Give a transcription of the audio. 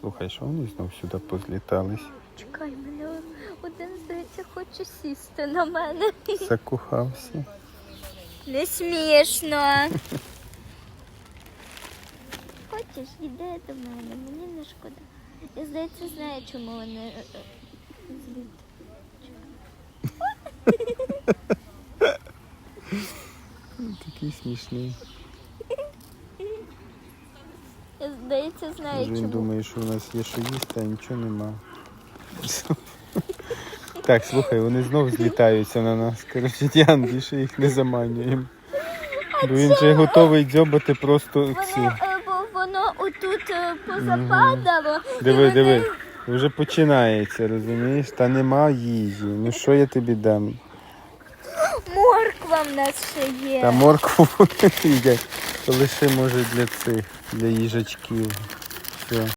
Слухай, що вони знов сюди позлітались? Чекай, мене один здається хоче сісти на мене. Закохався. Не смішно. Хочеш, іди до мене, мені не шкода. Я здається, знаю, чому вони е, е, зліт. Такий смішний. Я здається, знаю, Може, він думає, що у нас є що їсти, а нічого нема. Так, слухай, вони знов злітаються на нас. Коротше, Діан, більше їх не заманюємо. Бо він вже готовий дзьобати просто ці. Воно, е, воно отут е, позападало. Диви, диви. Вже починається, розумієш? Та нема їжі. Ну що я тобі дам? Морква в нас ще є. Та моркву їдять. Лише може для цих, для їжачків. Все.